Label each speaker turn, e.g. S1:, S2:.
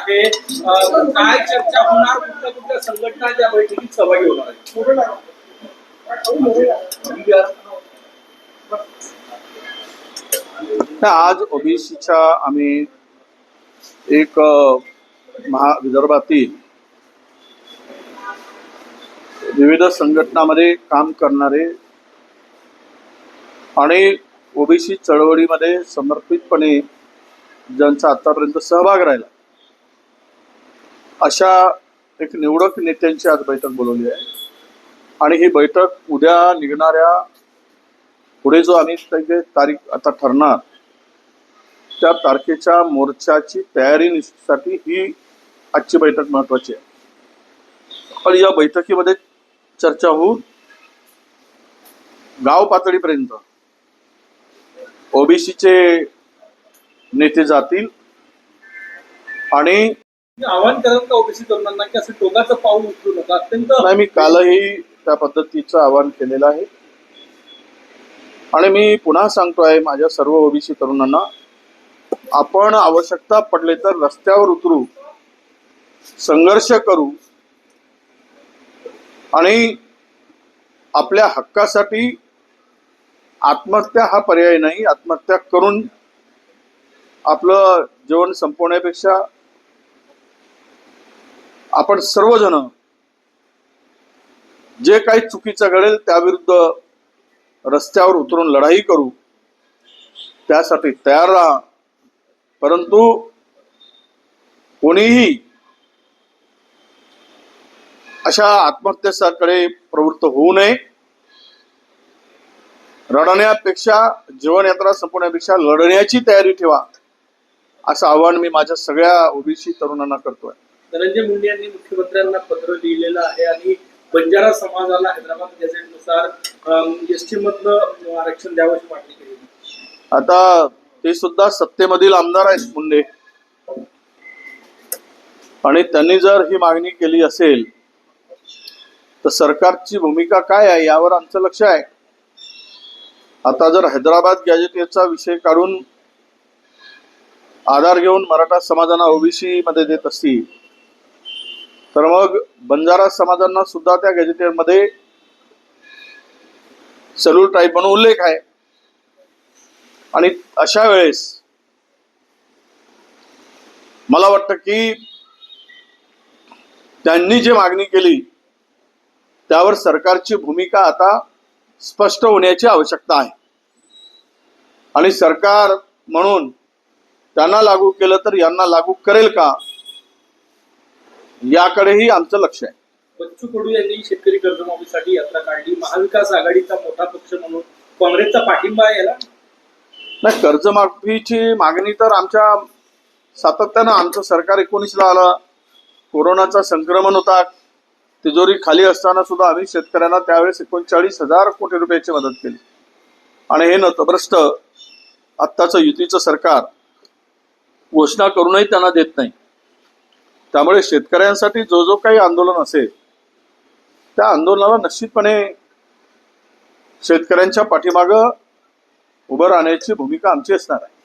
S1: आहे. काय चर्चा होणार? कुठल्या कुठल्या संघटना त्या बैठकीत सहभागी होणार
S2: आज ओबीसीच्या आम्ही एक महा विदर्भातील विविध संघटनामध्ये काम करणारे आणि ओबीसी चळवळीमध्ये समर्पितपणे ज्यांचा आतापर्यंत सहभाग राहिला. अशा एक निवडक नेत्यांची आज बैठक बोलवली आहे. आणि ही बैठक उद्या निघणाऱ्या पुढे जो आम्ही त्याची तारीख आता ठरणार त्या तारखेच्या मोर्चाची तयारीसाठी ही आजची बैठक महत्वाची आहे. पण या बैठकीमध्ये चर्चा होऊन गाव पातळीपर्यंत ओबीसीचे नेते जातील आणि
S1: आवाहन करत का ओबीसी तरुणांना की असं टोकाचं पाऊल उचलू नका? अत्यंत
S2: नाही मी कालही त्या पद्धतीचं आवाहन केलेलं आहे. आणि मी पुन्हा सांगतोय माझ्या सर्व ओबीसी तरुणांना आपण आवश्यकता पडले तर रस्त्यावर उतरू संघर्ष करू आणि आपल्या हक्कासाठी आत्महत्या हा पर्याय नाही. आत्महत्या करून आपलं जीवन संपवण्यापेक्षा आपण सर्वजण जे काही चुकीचं घडेल त्याविरुद्ध रस्त्यावर उतरून लढाई करू त्यासाठी तयार राहा. परंतु कोणीही अशा आत्महत्येकडे प्रवृत्त होऊ नये. रडण्यापेक्षा जीवनयात्रा संपवण्यापेक्षा लढण्याची तयारी ठेवा असं आवाहन मी माझ्या सगळ्या ओबीसी तरुणांना करतोय.
S1: धनंजय मुंडे यांनी मुख्यमंत्र्यांना पत्र लिहिलेलं आहे आणि बंजारा समाजाला हैदराबाद गॅझेटनुसार एसटी मधलं आरक्षण द्यावं मागणी केली.
S2: आता ते सुद्धा सत्तेमधील आमदार आहेत मुंडे. आणि त्यांनी जर ही मागणी केली असेल तर सरकारची भूमिका काय आहे यावर आमचं लक्ष आहे. आता जर हैदराबाद गॅजेटेचा विषय काढून आधार घेऊन मराठा समाजाना ओबीसी मध्ये देत असतील तर मग बंजारा समाजांना सुद्धा त्या गॅजेटेमध्ये सेल्यूल टाईप म्हणून उल्लेख आहे. आणि अशा वेळेस मला वाटतं की त्यांनी जी मागणी केली त्यावर सरकारची भूमिका आता स्पष्ट होण्याची आवश्यकता आहे. आणि सरकार म्हणून त्यांना लागू केलं तर यांना लागू करेल का? याकडेही आमचं लक्ष आहे.
S1: बच्चू कडू यांनी शेतकरी कर्जमाफीसाठी यात्रा काढली. महाविकास आघाडीचा मोठा पक्ष म्हणून काँग्रेसचा पाठिंबा आहे याला?
S2: नाही कर्जमाफीची मागणी तर आमच्या सातत्यानं आमचं सरकार एकोणीसला आलं. कोरोनाचा संक्रमण होता. तिजोरी खाली असताना सुद्धा आम्ही शेतकऱ्यांना त्यावेळेस एकोणचाळीस हजार कोटी रुपयाची मदत केली. आणि हे नतभ्रष्ट आत्ताचं युतीचं सरकार घोषणा करूनही त्यांना देत नाही. त्यामुळे शेतकऱ्यांसाठी जो जो काही आंदोलन असेल त्या आंदोलनाला निश्चितपणे शेतकऱ्यांच्या पाठीमागं उभं राहण्याची भूमिका आमची असणार आहे.